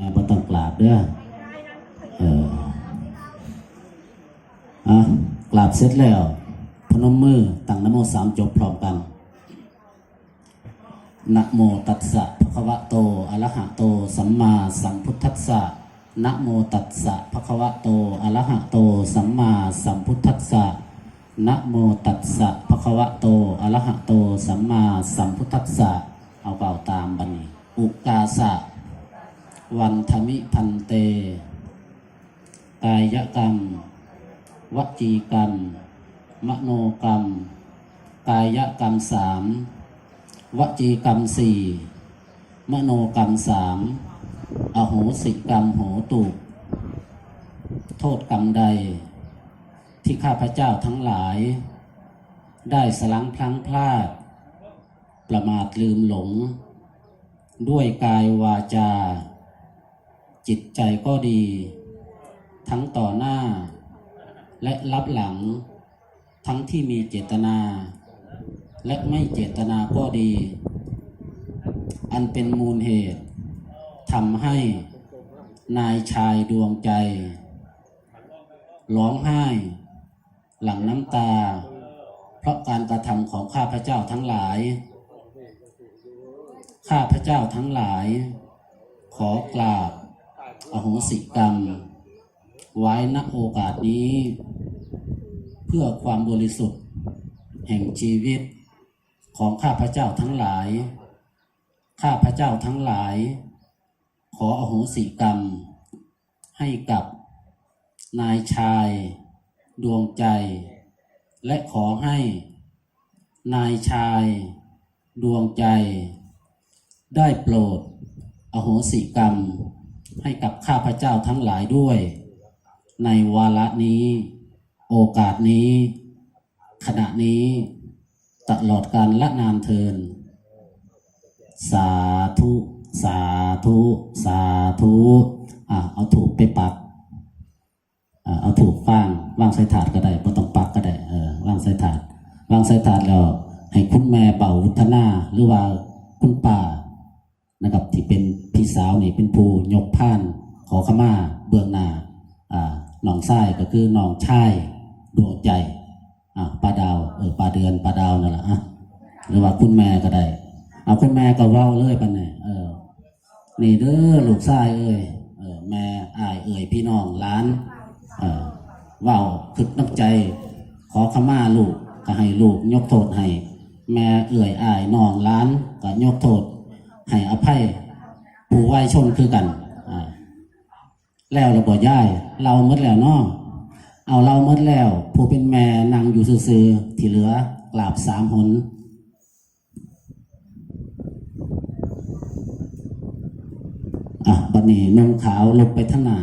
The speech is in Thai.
อาบ่ต้องกราบเด้อเอออะกราบเสร็จแล้ว พนมมือตั้งนโมสามจบพร้อมกันนะโมตัสสะภะคะวะโตอะระหะโต สัมมาสัมพุทธัสสะนะโมตัสสะภะคะวะโตอะระหะโต สัมมาสัมพุทธัสสะนะโมตัสสะภะคะวะโตอะระหะโต สัมมาสัมพุทธัสสะเอาเก่าตามบัดนี้อุกาสะ วันธมิพันเต กายกรรม วจีกรรม มโนกรรม กายกรรมสามวจีกรรมสี่มโนกรรมสามอโหสิกรรมโหตุโทษกรรมใด ที่ข้าพเจ้าทั้งหลาย ได้สลังพลั้งพลาด ประมาทลืมหลง ด้วยกายวาจา จิตใจก็ดี ทั้งต่อหน้า และรับหลัง ทั้งที่มีเจตนา และไม่เจตนาก็ดี อันเป็นมูลเหตุทำให้นายชายดวงใจ ร้องไห้ หลังน้ำตา เพราะการกระทำของข้าพเจ้าทั้งหลาย ข้าพเจ้าทั้งหลาย ขอกราบ อโหสิกรรม ไว้ณโอกาสนี้ เพื่อความบริสุทธิ์ แห่งชีวิตของข้าพเจ้าทั้งหลาย ข้าพเจ้าทั้งหลาย ขออโหสิกรรม ให้กับนายชาย ดวงใจ และขอให้ นายชาย ดวงใจ ได้โปรด อโหสิกรรม ให้กับข้าพเจ้าทั้งหลายด้วย ในวาระนี้ โอกาสนี้ ขณะนี้ ตลอดการละนานเทิน สาธุ สาธุ สาธุอะเอาถูกไปปักอะเอาถูกฟังวางใส่ถาดก็ได้ไม่ต้องปักก็ได้เออวางใส่ถาดวางใส่ถาดแล้วให้คุณแม่เป่าวุฒนาหรือว่าคุณป่า นะครับ ที่เป็นพี่สาวนี่เป็นผู้ยกผ่าน ขอขมาเบื้องหน้าอ่าน้องชายก็คือน้องชายดวงใจอะปลาดาวเออปลาเดือนปลาดาวนั่นแหละอะหรือว่าคุณแม่ก็ได้เอาคุณแม่ก็เว้าเลยปะเนี่ยเออนี่เด้อลูกชายเอ้ยเออแม่อายเอ้ยพี่น้องล้านเออเว้าคึกน้ำใจ ขอขมาลูกก็ให้ลูกยกโทษให้ แม่เอื่ยอายน้องล้านก็ยกโทษ ให้อภัย ผู้วายชนคือกันแล้วเราบ่ย่ายเราเมดแล้วเนาะเอาเราเมดแล้ว ผู้เป็นแม่นั่งอยู่ซื่อๆที่เหลือกราบสามหนอะบัดนี้นุ่งขาวลงไปทางหน้า